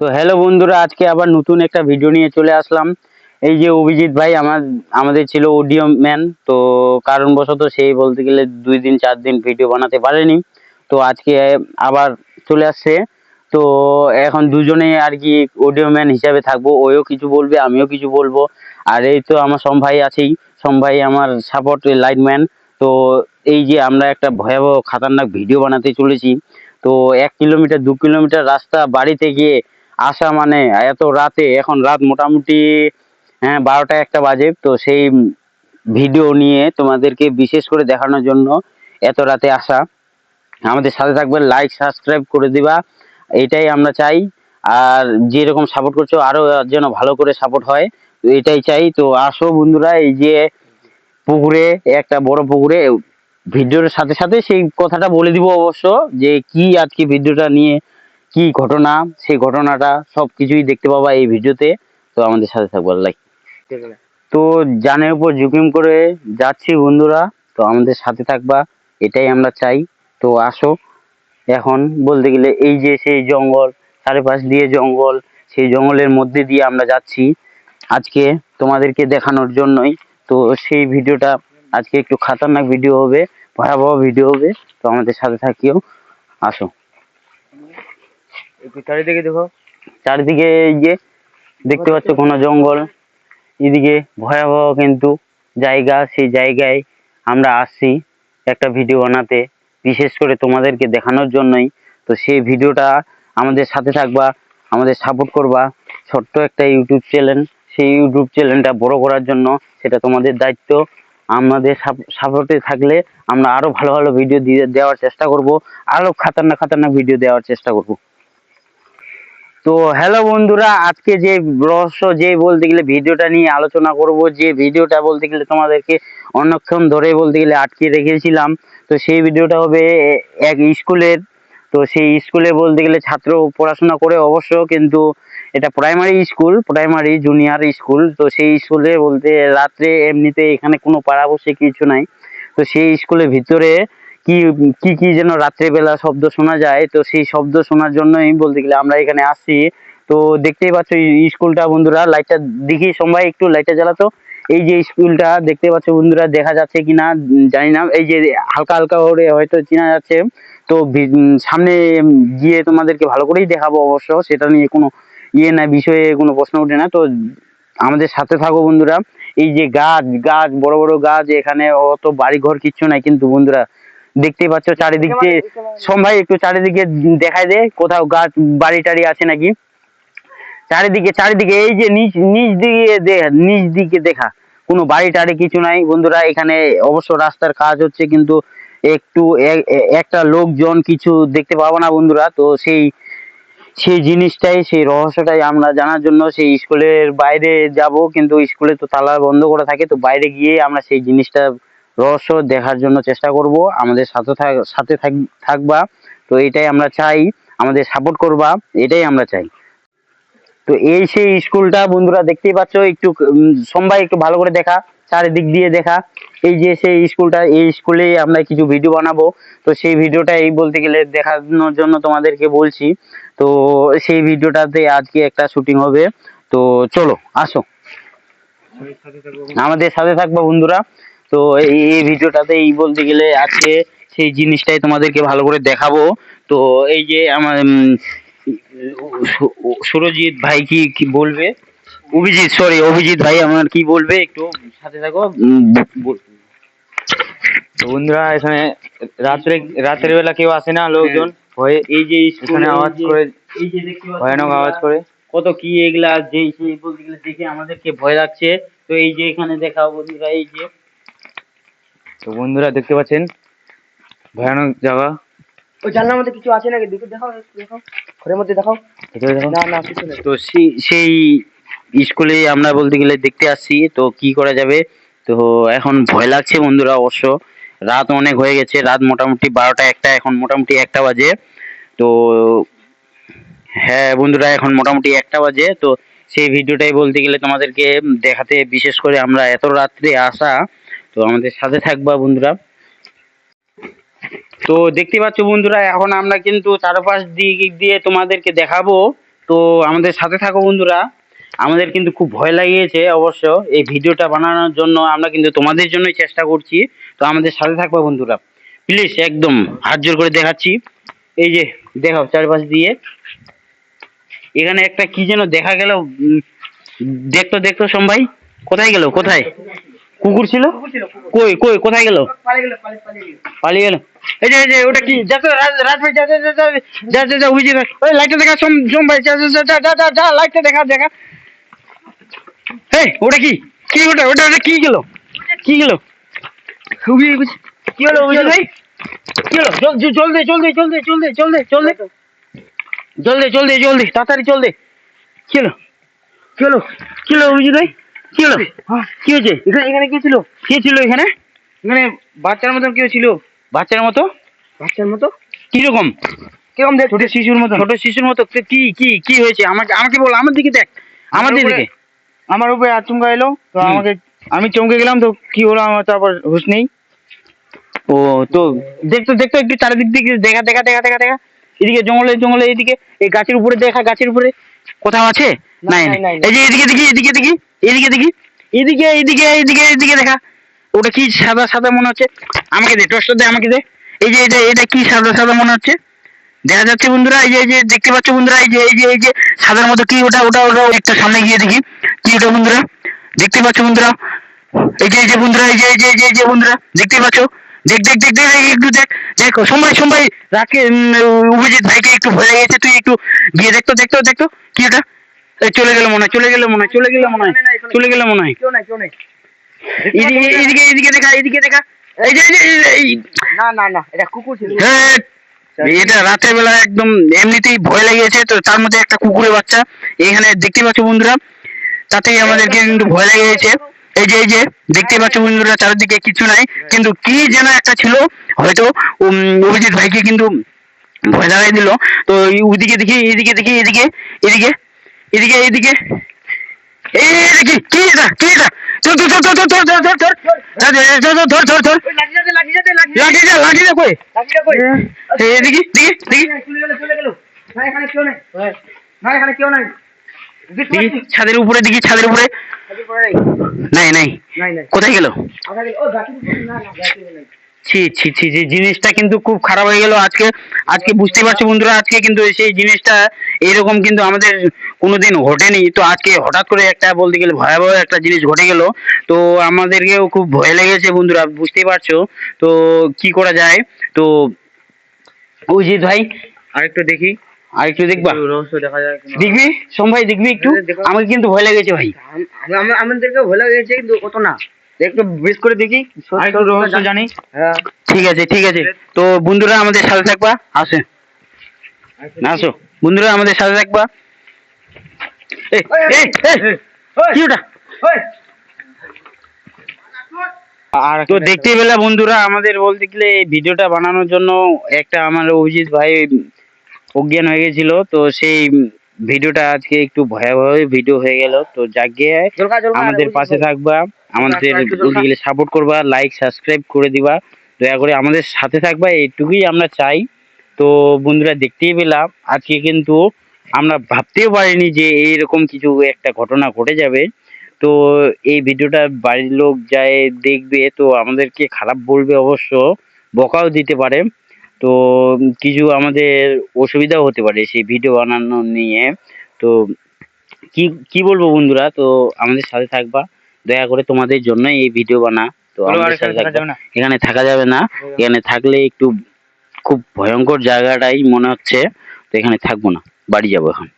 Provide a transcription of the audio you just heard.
তো হ্যালো বন্ধুরা, আজকে আবার নতুন একটা ভিডিও নিয়ে চলে আসলাম। এই যে অভিজিৎ ভাই আমার, আমাদের ছিল অডিও ম্যান তো কারণবশত সেই বলতে গেলে দুই দিন, চার দিন ভিডিও বানাতে পারেনি। তো আজকে আবার চলে আসছে। তো এখন দুজনে আর কি অডিও ম্যান হিসাবে থাকব। ওও কিছু বলবে, আমিও কিছু বলব। আর এই তো আমার সম ভাই আছেই। সম ভাই আমার সাপোর্ট লাইটম্যান তো এই যে আমরা একটা ভয়াবহ, খাতারনাক ভিডিও বানাতে চলেছি। তো এক কিলোমিটার, দু কিলোমিটার রাস্তা বাড়িতে গিয়ে আসা মানে এত রাতে, এখন রাত মোটামুটি হ্যাঁ বারোটা একটা বাজে। তো সেই ভিডিও নিয়ে তোমাদেরকে বিশেষ করে দেখানোর জন্য এত রাতে আসা। আমাদের সাথে থাকবে লাইক সাবস্ক্রাইব করে দিবা। এটাই আমরা চাই। আর যেরকম সাপোর্ট করছ আরও যেন ভালো করে সাপোর্ট হয়, এটাই চাই। তো আসো বন্ধুরা, এই যে পুকুরে, একটা বড় পুকুরে ভিডিওর সাথে সাথে সেই কথাটা বলে দিব অবশ্য যে কি আজকে ভিডিওটা নিয়ে কি ঘটনা সেই ঘটনাটা সব কিছুই দেখতে পাবা এই ভিডিওতে। তো আমাদের সাথে থাকব লাইক তো জানের উপর জুকিম করে যাচ্ছি বন্ধুরা তো আমাদের সাথে থাকবা এটাই আমরা চাই। তো আসো এখন বলতে গেলে এই যে সেই জঙ্গল চারিপাশ দিয়ে জঙ্গল সেই জঙ্গলের মধ্যে দিয়ে আমরা যাচ্ছি। আজকে তোমাদেরকে দেখানোর জন্যই তো সেই ভিডিওটা আজকে একটু খাতারনাক ভিডিও হবে। ভয়াবহ ভিডিও হবে। তো আমাদের সাথে থাকিও। আসো। একটু চারিদিকে দেখো। চারিদিকে এই যে দেখতে পাচ্ছ ঘন জঙ্গল। এদিকে ভয়াবহ কিন্তু জায়গা সেই জায়গায় আমরা আসছি একটা ভিডিও বানাতে বিশেষ করে তোমাদেরকে দেখানোর জন্যই। তো সেই ভিডিওটা আমাদের সাথে থাকবা আমাদের সাপোর্ট করবা। ছোট্ট একটা ইউটিউব চ্যানেল সেই ইউটিউব চ্যানেলটা বড় করার জন্য সেটা তোমাদের দায়িত্ব। আমাদের সাপোর্টে থাকলে আমরা আরও ভালো ভালো ভিডিও দিয়ে দেওয়ার চেষ্টা করব। আরও খাতারনাক খাতারনাক ভিডিও দেওয়ার চেষ্টা করব। তো হ্যালো বন্ধুরা, আজকে যে রহস্য, যে বলতে গেলে ভিডিওটা নিয়ে আলোচনা করব, যে ভিডিওটা বলতে গেলে তোমাদেরকে অনেকক্ষণ ধরে বলতে গেলে আটকে রেখেছিলাম, তো সেই ভিডিওটা হবে এক স্কুলের। তো সেই স্কুলে বলতে গেলে ছাত্র পড়াশোনা করে অবশ্য, কিন্তু এটা primary school primary junior school তো সেই স্কুলে বলতে রাত্রে এমনিতে এখানে কোনো পাড়া বসে কিছু নাই। তো সেই স্কুলের ভিতরে কি কি কি যেন রাত্রেবেলা শব্দ শোনা যায়। তো সেই শব্দ শোনার জন্যই বলতে গেলে আমরা এখানে আসছি। তো দেখতেই পাচ্ছ স্কুলটা বন্ধুরা লাইটটা দেখি সবাই একটু লাইটটা জ্বালাতো। এই যে স্কুলটা দেখতে পাচ্ছ বন্ধুরা, দেখা যাচ্ছে কিনা জানি না। এই যে হালকা হালকা করে হয়তো চেনা যাচ্ছে। তো সামনে গিয়ে তোমাদেরকে ভালো করেই দেখাবো অবশ্য, সেটা নিয়ে কোনো ইয়ে না বিষয়ে কোনো প্রশ্ন ওঠে না। তো আমাদের সাথে থাকো বন্ধুরা। এই যে গাছ গাছ বড় বড় গাছ এখানে অত বাড়ি ঘর কিচ্ছু নাই কিন্তু বন্ধুরা। দেখতেই পাচ্ছ চারিদিক দিয়ে সোম ভাই একটু চারিদিকে দেখায় দে কোথাও গাছ বাড়ি টাড়ি আছে নাকি? চারিদিকে চারিদিকে এই যে নিচ নিচ দিকে নিচ দিকে দেখা। কোনো বাড়ি টাড়ি কিছু নাই বন্ধুরা এখানে অবশ্য রাস্তার কাজ হচ্ছে কিন্তু একটু একটা লোকজন কিছু দেখতে পাবো না বন্ধুরা। তো সেই সেই জিনিসটাই, সেই রহস্যটাই আমরা জানার জন্য সেই স্কুলের বাইরে যাব। কিন্তু স্কুলে তো তালা বন্ধ করা থাকে, তো বাইরে গিয়ে আমরা সেই জিনিসটা, রহস্য দেখার জন্য চেষ্টা করব। আমাদের সাথে সাথে থাক- থাকবা। তো এটাই আমরা চাই, আমাদের সাপোর্ট করবা, এটাই আমরা চাই। তো এই সেই স্কুলটা বন্ধুরা দেখতেই পাচ্ছ, একটু সোমবার একটু ভালো করে দেখা। চারিদিক দিয়ে দেখা। এই যে সেই স্কুলটা, এই স্কুলেই আমরা কিছু ভিডিও বানাবো। তো সেই ভিডিওটা এই বলতে গেলে দেখানোর জন্য তোমাদেরকে বলছি। তো সেই ভিডিওটাতে আজকে একটা শুটিং হবে। তো চলো, আসো। আমাদের সাথে থাকব বন্ধুরা। তো এই ভিডিওটাতে এই বলতে গেলে আজকে সেই জিনিসটাই তোমাদেরকে ভালো করে দেখাবো। তো এই যে আমার সুরজিৎ ভাই কি বলবে? অভিজিৎ সরি অভিজিৎ ভাই আমার কি বলবে একটু? সাথে থাকো। তো বন্ধুরা এখানে রাত্রে রাতের বেলা কেউ আসে না লোকজন। ভয়ে এই যে এখানে আওয়াজ করে এই যে দেখতে ভয়ানক আওয়াজ করে। কত কি এগুলা যে সেই বলতে গেলে দেখে আমাদেরকে ভয় লাগছে। তো এই যে এখানে দেখা বন্ধুরা এই যে। তো বন্ধুরা দেখতে পাচ্ছেন? ভয়ানক জায়গা। ওই জানলার মধ্যে কিছু আছে নাকি? দেখাও দেখাও। ঘরের মধ্যে দেখাও। না না কিছু নেই। তো সেই সেই স্কুলে আমরা বলতে গেলে দেখতে আসছি, তো কি করা যাবে? তো এখন ভয় লাগছে বন্ধুরা অবশ্য। রাত অনেক হয়ে গেছে, রাত মোটামুটি বারোটা একটা, এখন মোটামুটি একটা বাজে। তো হ্যাঁ বন্ধুরা, এখন মোটামুটি একটা বাজে। তো সেই ভিডিওটাই বলতে গেলে তোমাদেরকে দেখাতে, বিশেষ করে আমরা এত রাত্রে আসা। তো আমাদের সাথে থাকবা বন্ধুরা। তো দেখতে পাচ্ছ বন্ধুরা, এখন আমরা কিন্তু চারপাশ দিক দিয়ে তোমাদেরকে দেখাবো। তো আমাদের সাথে থাকো বন্ধুরা। আমাদের কিন্তু খুব ভয় লাগিয়েছে অবশ্য এই ভিডিওটা বানানোর জন্য আমরা কিন্তু তোমাদের জন্যই চেষ্টা করছি তো আমাদের সাথে থাকবে বন্ধুরা প্লিজ একদম হাত জোর করে দেখাচ্ছি এই যে দেখাও চারপাশ দিয়ে এখানে একটা কি যেন দেখা গেল দেখতো দেখতো সোমভাই কোথায় গেল কোথায় কুকুর ছিল কই কই কোথায় গেল পালিয়ে গেল এই যে এই যে ওটা কি যা তো রাজ রাজ ভাই যা যা যা যা যা যা ভাই ওই লাইটটা দেখা সোম সোম ভাই যা যা যা যা যা লাইটটা দেখা দেখা এই ওটা কি? কি ওটা? ওটা ওটা কি গেল? কি গেল? কি হলো অভিজিৎ ভাই? কি হলো? জল জল- জল দে জল দে জল দে জল দে জল দে জল দে। জল দে জল দে জল দে তাড়াতাড়ি জল দে। কি হলো? কি হলো? কি হলো অভিজিৎ ভাই? কি হলো? কি হয়েছে? এখানে এখানে কি ছিল? কে ছিল এখানে? এখানে বাচ্চার মতন কেউ ছিল। বাচ্চার মতো? বাচ্চার মতো? কীরকম? কেমন দেখ ছোট শিশুর মতো ছোট শিশুর মতো। কি কি কি হয়েছে? আমাকে আমাকে বল আমার দিকে দেখ। আমার দিকে আমার উপরে আচমকা এলো তো আমাকে আমি চমকে গেলাম তো কি হলো আমার তারপর হুশ নেই। ও তো দেখতো দেখতো একটু চারিদিক দিকে দেখা দেখা দেখা দেখা দেখা। এদিকে জঙ্গলে জঙ্গলে এদিকে এই গাছের উপরে দেখা গাছের উপরে। কোথাও আছে? নাই। এই যে এদিকে দেখি এদিকে দেখি এদিকে দেখি এদিকে এদিকে এদিকে এদিকে দেখা। ওটা কি সাদা সাদা মনে হচ্ছে? আমাকে দে টর্চটা দে আমাকে দে। এই যে এটা এটা কি সাদা সাদা মনে হচ্ছে? দেখা যাচ্ছে বন্ধুরা এই যে এই যে দেখতে পাচ্ছ বন্ধুরা এই যে এই যে এই যে সাদার মতো কি ওটা ওটা ওটা একটা সামনে গিয়ে দেখি কি ওটা বন্ধুরা দেখতে পাচ্ছ বন্ধুরা এই যে এই যে বন্ধুরা এই যে এই যে এই যে বন্ধুরা দেখতে পাচ্ছ দেখ দেখ দেখ দেখ একটু দেখ দেখ সোমবাই সোমবাই উম, অভিজিৎ ভাইকে একটু ভয় গেছে তুই একটু গিয়ে দেখতো দেখতো দেখতো কি ওটা চলে গেল মনে হয় চলে গেল মনে হয় চলে গেল মনে হয় চলে গেল মনে হয় এদিকে এদিকে এদিকে দেখা এদিকে দেখা এই যে না না না এটা কুকুর ছিল হ্যাঁ, এটা রাতের বেলা একদম এমনিতেই ভয় লেগেছে, তো তার মধ্যে একটা কুকুরের বাচ্চা এখানে দেখতে পাচ্ছ বন্ধুরা তাতেই আমাদেরকে কিন্তু ভয় লেগে গেছে এই যে এই যে, দেখতে পাচ্ছ বন্ধুরা, চারিদিকে কিছু নাই, কিন্তু কি যেন একটা ছিল, হয়তো অভিজিৎ ভাইকে কিন্তু ভয় লাগাই দিল। তো এই ওদিকে দেখি, এদিকে দেখি, এদিকে এদিকে এদিকে এদিকে, এই দেখি, কি এটা কি এটা? চল চল চল চল চল চল চল চল চল ধর ধর ধর লাঠি লাঠি যা লাগি যা কই এই চলে চলে ছাদের উপরে দেখি ছাদের উপরে নাই নাই নাই নাই কোথায় গেল কোথায় গেল ও না না নাই ছি ছি ছি ছি জিনিসটা কিন্তু খুব খারাপ হয়ে গেল। আজকে আজকে বুঝতে পারছ বন্ধুরা আজকে কিন্তু সেই জিনিসটা এরকম কিন্তু আমাদের কোনোদিন ঘটেনি। তো আজকে হঠাৎ করে একটা বলতে গেলে ভয়াবহ একটা জিনিস ঘটে গেল। তো আমাদেরকেও খুব ভয় লেগেছে বন্ধুরা বুঝতেই পারছ। তো কি করা যায়? তো অজিত ভাই আরেকটু দেখি। আর একটু দেখবা রহস্য দেখা যায় দেখবি? সোম ভাই দেখবি একটু? হ্যাঁ, আমাকে কিন্তু ভয় লেগেছে ভাই। আম- আম- আমাদেরকে ভালো লেগেছে কিন্তু কত না। একটু বেশ করে দেখি আরেকটু রহস্য জানি। হ্যাঁ। ঠিক আছে ঠিক আছে। তো বন্ধুরা আমাদের সাথে থাকবা আসে না আসো। বন্ধুরা আমাদের সাথে থাকবা। এই, এই, এই, কি ওটা? আর তো দেখতে পেলে বন্ধুরা আমাদের বলতে গেলে ভিডিওটা বানানোর জন্য একটা আমার অভিজিৎ ভাই অজ্ঞান হয়ে গেছিল তো সেই ভিডিওটা আজকে একটু ভয়াবহ ভিডিও হয়ে গেল। তো জলকা আমাদের পাশে থাকবা আমাদের বলতে গেলে সাপোর্ট করবা লাইক সাবস্ক্রাইব করে দিবা। দয়া করে আমাদের সাথে থাকবা এইটুকুই আমরা চাই। তো বন্ধুরা দেখতেই পেলাম আজকে কিন্তু আমরা ভাবতেও পারিনি যে এইরকম কিছু একটা ঘটনা ঘটে যাবে। তো এই ভিডিওটা বাড়ির লোক যায় দেখবে তো আমাদেরকে খারাপ বলবে অবশ্য বকাও দিতে পারে। তো কিছু আমাদের অসুবিধাও হতে পারে সেই ভিডিও বানানো নিয়ে। তো কি কি বলব বন্ধুরা? তো আমাদের সাথে থাকবা দয়া করে তোমাদের জন্য এই ভিডিও বানা। তো? এখানে থাকা যাবে না। এখানে থাকলে একটু খুব ভয়ঙ্কর জায়গাটাই মনে হচ্ছে। তো এখানে থাকব না বাড়ি যাব এখন।